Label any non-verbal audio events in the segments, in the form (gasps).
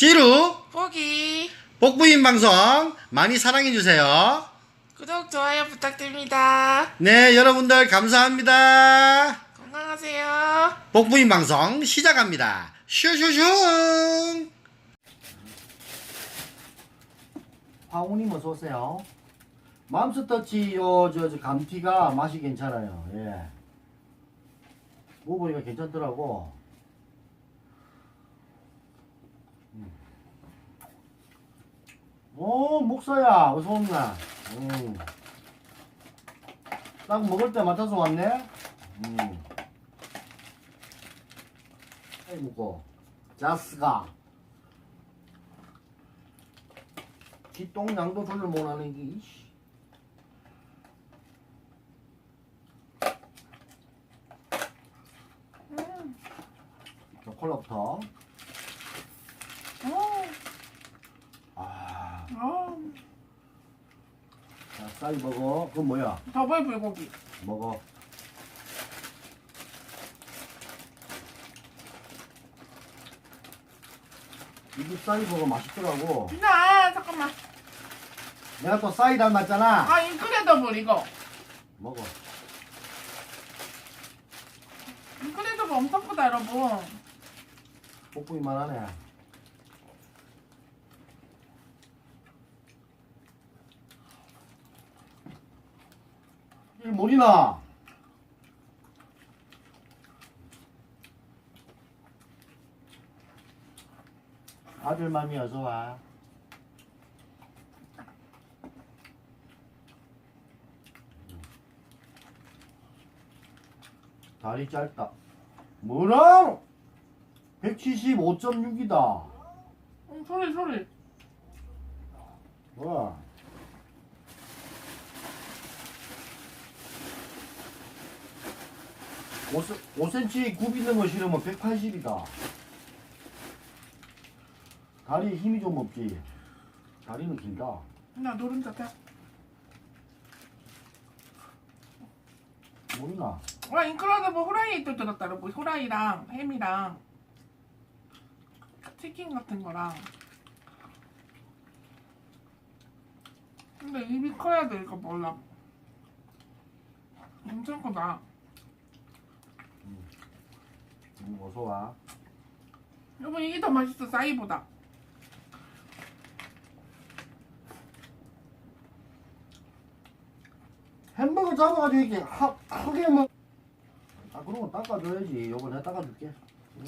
지루 보기 복부인 방송 많이 사랑해 주세요. 구독 좋아요 부탁드립니다. 네, 여러분들 감사합니다. 건강하세요. 복부인 방송 시작합니다. 슈슈슈. 황우님 어서 오세요. 맘스터치 요저 저 감튀가 맛이 괜찮아요. 예. 먹어보니까 괜찮더라고. 오 목사야 어서 온나. 음. 딱 먹을 때 맡아서 왔네. 음. 아이 무거. 자스가. 뒷동양도 조절 못하는 게. 이씨. 자, 콜라부터. 오, 아, 오, 자, 쌀 먹어. 그건 뭐야? 더블 불고기. 먹어. 이게 쌀 먹어 맛있더라고. 나 잠깐만. 내가 또 쌀이 닮았잖아. 아 인크레더블 이거. 먹어. 인크레더블 엄청 크다 여러분. 볶음이만 하네. 이 물이 나. 아들 맘이 어서 와. 다리 짧다. 뭐랑? 175.6이다. 음, 소리 소리. 뭐야? 오 5cm 굽 있는 거 싫으면 180이다. 다리에 힘이 좀 없지. 다리는 길다. 나 노른 자 태. 모르나? 와 인크레더블 후라이 또 들었다 여러분. 후라이랑 햄이랑 치킨 같은 거랑. 근데 입이 커야 돼 이거 몰라. 엄청 크다. 음, 어서 와. 여러분 이게 더 맛있어 싸이보다. 햄버거 잡아가지고 이렇게 하, 크게 먹. 아 그런 거 닦아줘야지. 요거 내가 닦아줄게. 응.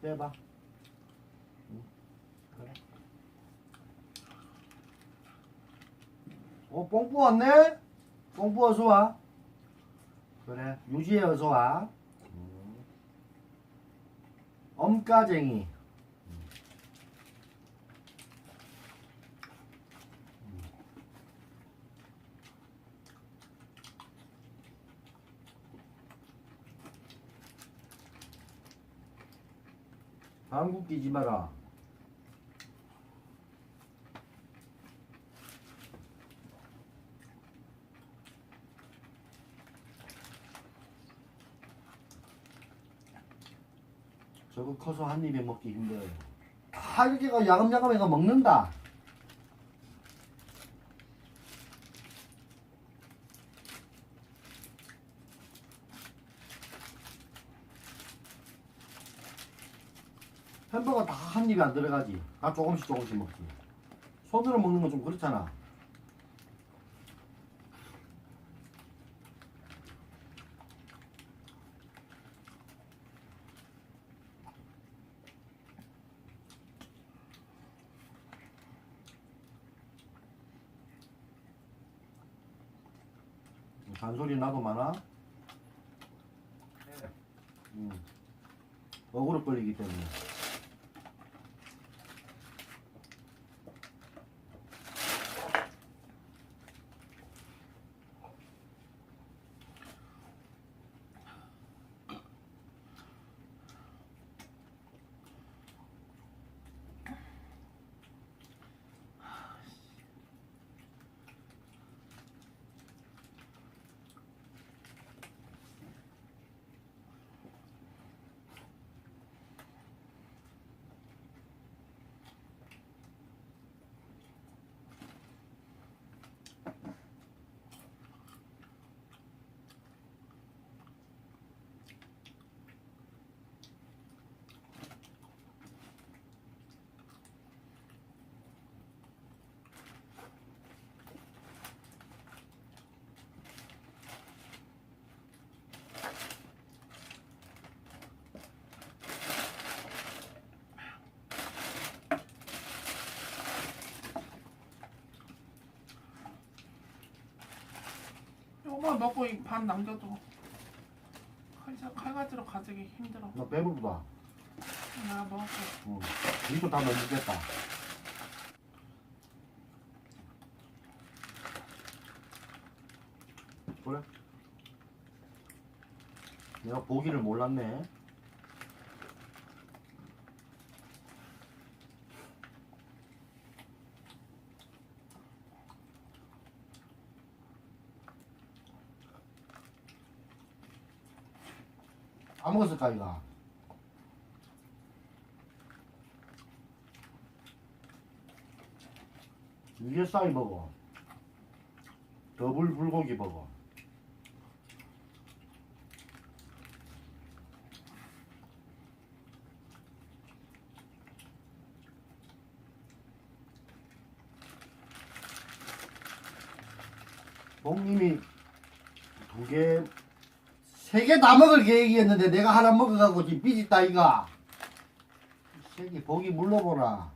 빼봐. 응. 그래. 어 뽕뿌 왔네? 뽕뿌 어서 와. 그래 유지혜 어서 와. 음. 엄까쟁이. 한국 끼지 마라. 저거 커서 한 입에 먹기 힘들어요. 다 이렇게가 야금야금 해가 먹는다. 햄버거 다 한 입에 안 들어가지. 다 조금씩 조금씩 먹지. 손으로 먹는 건 좀 그렇잖아. 잔소리 나도 많아. 음. 어그로 끌리기 때문에. 이거 먹고 이 반 남겨줘. 칼, 칼가지로 가지기 힘들어. 나 배부르다. 내가 먹을게. 응. 이거 다 먹겠다. 그래? 내가 보기를 몰랐네. 안 먹었을까 이가? 이게 싸이 버거. 더블 불고기 버거. 목님이 두 개, 세 개 다 먹을 계획이었는데 내가 하나 먹어갖고 지금 삐졌다 이가. 이 새끼 보기 물러보라.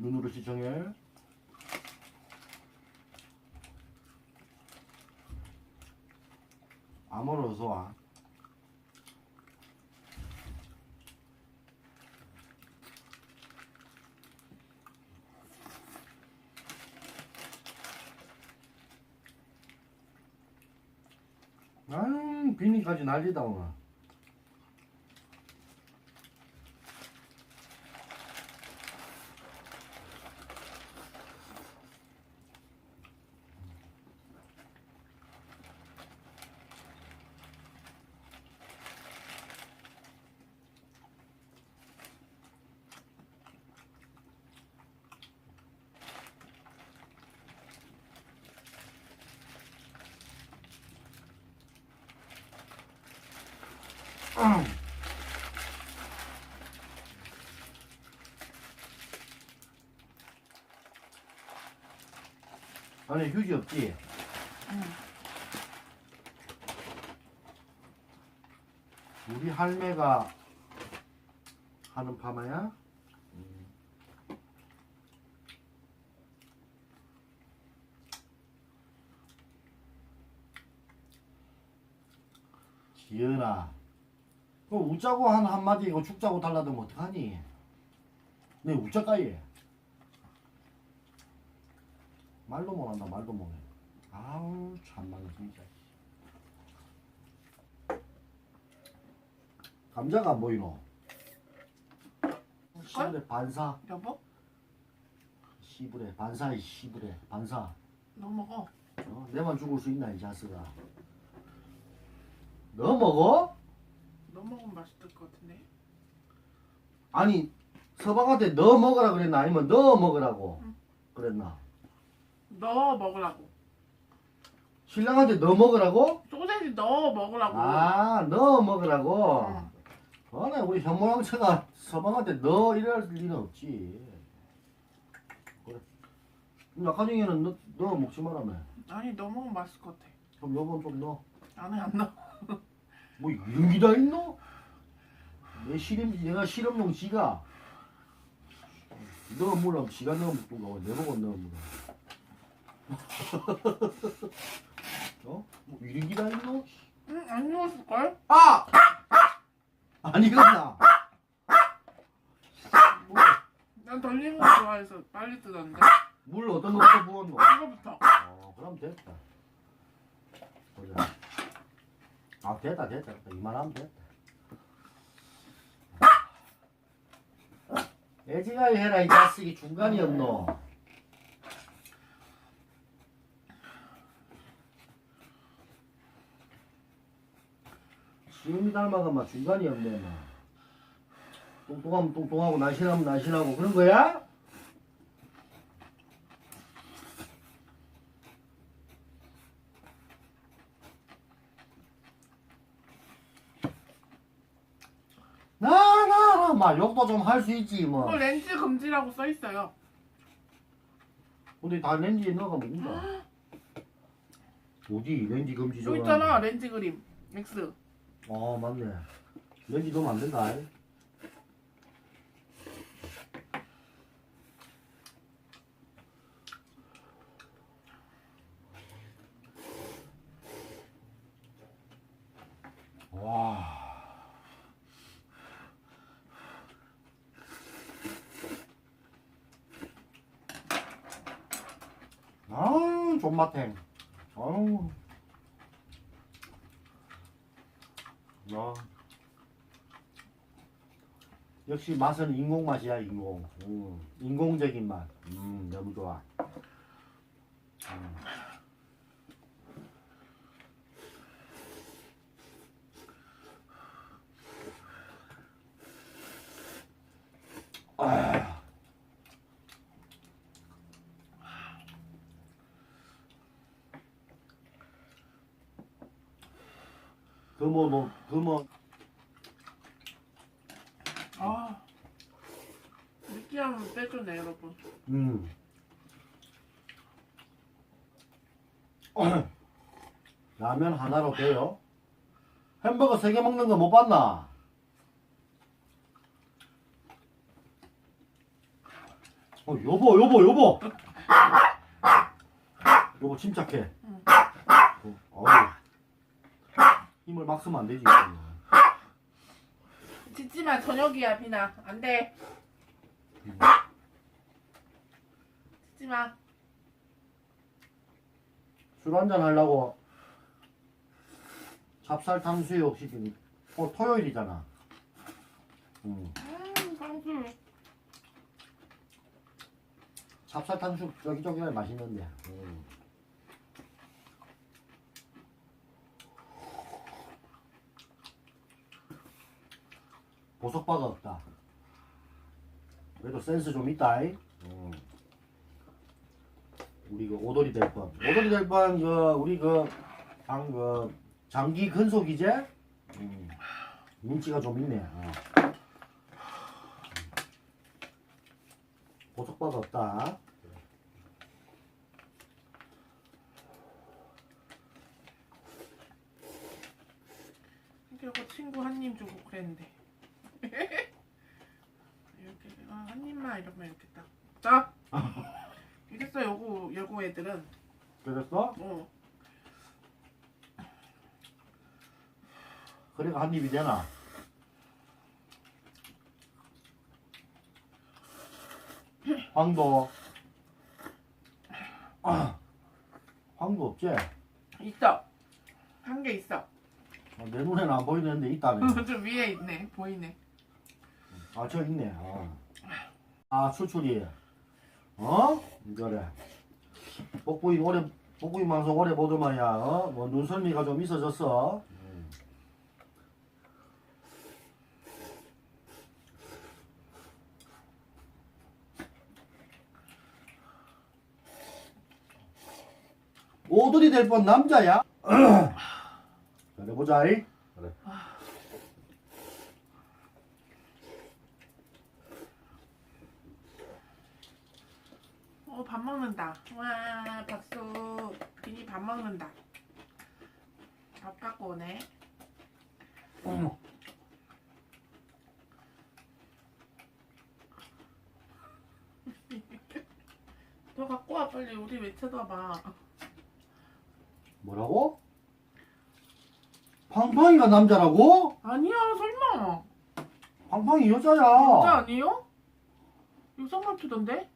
눈으로 시청해. 아무로 어서 와. 아유, 비니까지 난리다 오늘. 아니 휴지 없지? 응. 우리 할매가 하는 파마야? 음. 지연아 그 웃자고 한 한마디 이거 죽자고 달라들면 어떡하니? 내 웃자까이 말도 못한다 말도 못해 아우 참말로 진짜 감자가 안 보이노? 시부레 반사 여보? 시부레 반사이 시부레 반사 너 먹어. 어? 내만 죽을 수 있나 이 자식아 너 먹어? 너 먹으면 맛있을 것 같은데. 아니 서방한테 너 먹으라 그랬나 아니면 너 먹으라고 응. 그랬나 너 먹으라고. 신랑한테 너 먹으라고? 소세지 너 먹으라고. 아너 먹으라고 응. 어네 우리 현모양처가 서방한테 너 이럴 리는 없지 그래 낙하중에는 너, 너 먹지 말라며 아니 너 먹으면 맛있을 것 같아. 그럼 요번 좀 넣어 안해 안 넣어. 뭐 이런 게다 있노? 내 실험 내가 실험용 지가 넣어 물으면 지가 넣어 먹던가 내 보고 넣어 물어 (laughs) 어? 뭐 이런 게다 있노? 응안 넣었을 걸? 아! 아니겠나? 난 덜리는 거 좋아해서 빨리 뜨던데. 물 어떤 거부터 부었노? 이거부터. 어 그럼 됐다 보자 아 됐다 됐다 됐다. 이만하면 됐다 애지가 해라 이 자식이 중간이었노 눈이 닮아가 막 중간이 없네 막 뚱뚱하면 뚱뚱하고 날씬하면 날씬하고 그런 거야? 나나나 막 욕도 좀 할 수 있지 뭐그 렌즈 금지라고 써 있어요. 근데 다 렌즈에 넣어가 먹는다 (gasps) 뭐지 렌즈 금지 여기 저거 있잖아 렌즈 그림 X. 어 맞네. 렌즈 넣으면 안 된다. 와 아우 존맛탱 아우 야. 역시 맛은 인공 맛이야 인공 음, 인공적인 맛 음, 너무 좋아 음. 그뭐 뭐 그뭐 아 느끼함은 빼주네 여러분. 음. (clears throat) 라면 하나로 돼요? 햄버거 세 개 먹는 거 못 봤나? 어, 여보, 여보, 여보! 여보, 침착해. 응. 어, 어우. 힘을 막 쓰면 안 되지. 짖지마 저녁이야 비나 안돼. 음. 짖지마. 술 한잔 하려고 찹쌀 탕수육 시킨 어, 토요일이잖아. 음. 음. 찹쌀 탕수육 쫄깃쫄깃하게 맛있는데. 음. 보석바가 없다. 그래도 센스 좀 있다. 이. 음. 우리 그 오돌이 될 뻔. 오돌이 될 뻔, 그, 우리 그, 장, 그, 장기 근속이제? 음. 눈치가 좀 있네. 어. 보석바가 없다. 그리고 친구 한 입 주고 그랬는데. 이렇게 아, 한 입만 이러면 이렇게 딱. 자. 이랬어 여고 여고 애들은. 그랬어? 어. 그래가 한 입이 되나? 황도. 아, (coughs) 황도 없지? 있어. 한 개 있어. 어, 내 눈에는 안 보이는데 있다네. (laughs) 좀 위에 있네. 보이네. 아, 저 있네. 어. 아, 추출이. 어? 그래. 복부이 오래, 복부이 방송 오래 보더만야. 어? 뭐 눈썰미가 좀 있어졌어. 음. 오돌이 될 뻔 남자야. (clears throat) 그래 보자. 이. 그래. 어, 밥 먹는다. 와, 박수. 비니 밥 먹는다. 밥 갖고 오네. 음. (laughs) 너 갖고 와, 빨리. 우리 왜 쳐다봐. 뭐라고? 팡팡이가 남자라고? 아니야, 설마. 팡팡이 여자야. 여자 아니요? 여자 같던데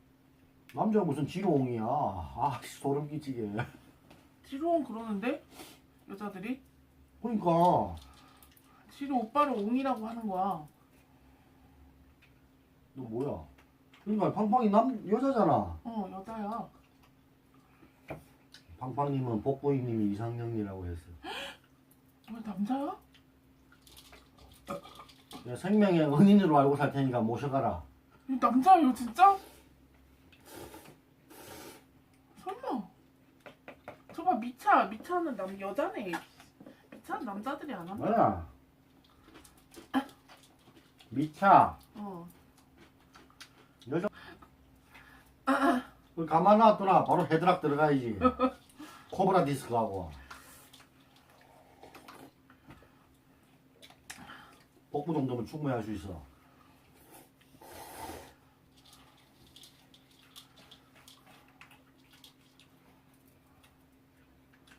남자가 무슨 지롱이야. 아, 소름 끼치게. 지로옹 그러는데? 여자들이? 그러니까 지로 오빠를 옹이라고 하는 거야. 너 뭐야? 그러니까 팡팡이 남 여자잖아. 어, 여자야. 팡팡님은 복보이님이 이상형이라고 했어. (gasps) 왜 남자야? 내 생명의 은인으로 알고 살 테니까 모셔가라. 이 남자예요 진짜? 설마 저봐 미차 미차는 남 여자네 미차는 남자들이 안 합니다 뭐야? 미차. 어 여자. 그 가만 놔두나 바로 헤드락 들어가야지. (laughs) 코브라 디스크하고. 복부 정도면 충분히 할 수 있어.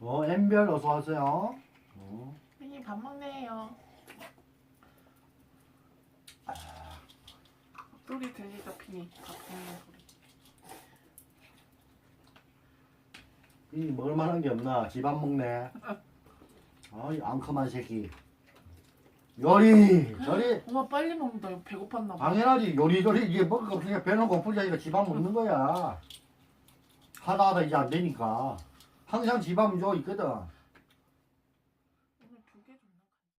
어, 엠별 어서 와세요. 어. 팬이 밥 먹네요 소리 들리죠 핀이 밥 먹는 소리 이 먹을 만한 게 없나? 집안 먹네. 아이 앙큼한 새끼. 요리 저리 엄마 빨리 먹는다 배고팠나 봐 당연하지 요리조리 이게 먹을 거 없으니까 배는 고프니까 집안 먹는 거야. 하다 하다 이제 안 되니까 항상 집안줘 있거든.